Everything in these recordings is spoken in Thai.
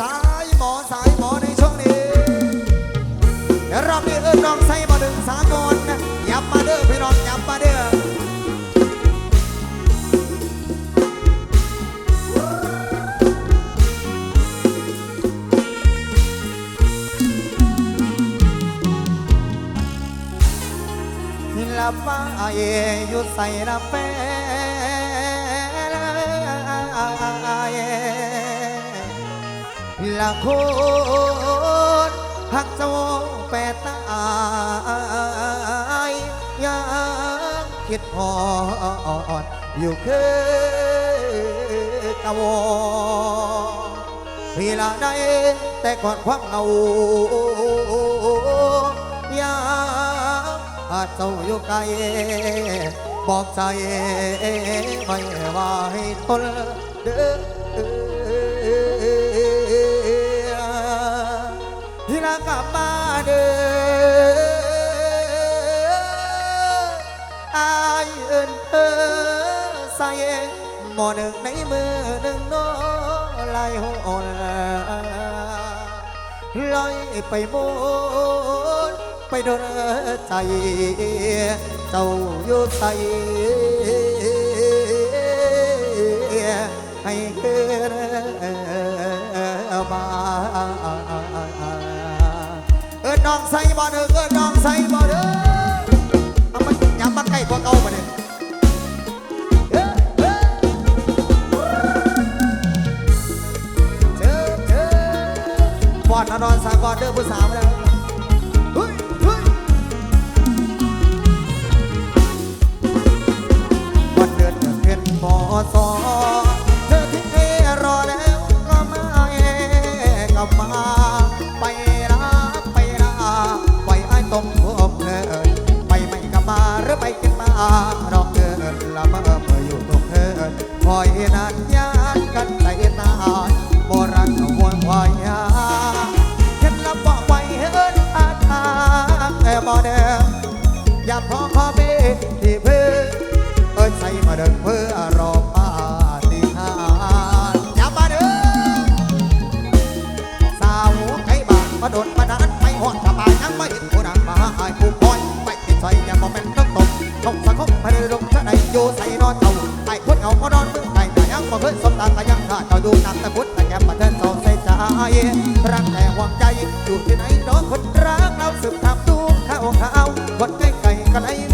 สายหมอสายหมอในช่วงนี้รอบนี้เอิ้นน้องใส่มาดึงสามคนยับมาเด้อพี่น้องยับมาเด้อลับมาเออยุ่ใส่ละแป ละคนหักเจ้าแปดตายยังคิดหอดอยู่คือเกาวพีละได้แต่ก่อนความเงายังอาจเศร้าอยู่ไกลบอกใจไม่ว่าให้ทนเด้อากลับมาเด้ออายเอินเธอใส่หมอหนึ่งในมือหนึ่งน้อลาหอนลอยไปหมดไปโดนใจเจ้าอยู่ใจให้เกิดมา น้องใส่บ่เด้อเอิ้นน้องใส่บ่เด้ออามันยำมนใกล้กว่าเก่าบ่เนี่ยก่อนนอนสากอนเด้อผู้สาวมาแล้ว พุทธแกประเทศสองใส่ใจรักแต่หวังใจอยู่ที่ไหนน้องคนรักเราสืบทำดูข้าวข้าวคนใกล้ไก่กันไอ้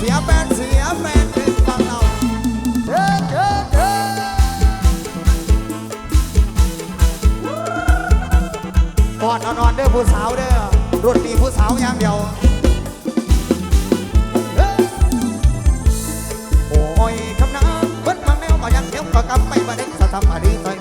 สียแฟนเสียเป็นฝั่งเราเฮ้เฮ้เฮ้ปอดนอนเด้อผู้สาวเด้อรุ่รีผู้สาวยางเดียวโอ้ยคำน้ำเบิ้ลมาแมวมายังเดียวก็กำไมาเด็กสะทำมาดีต่อย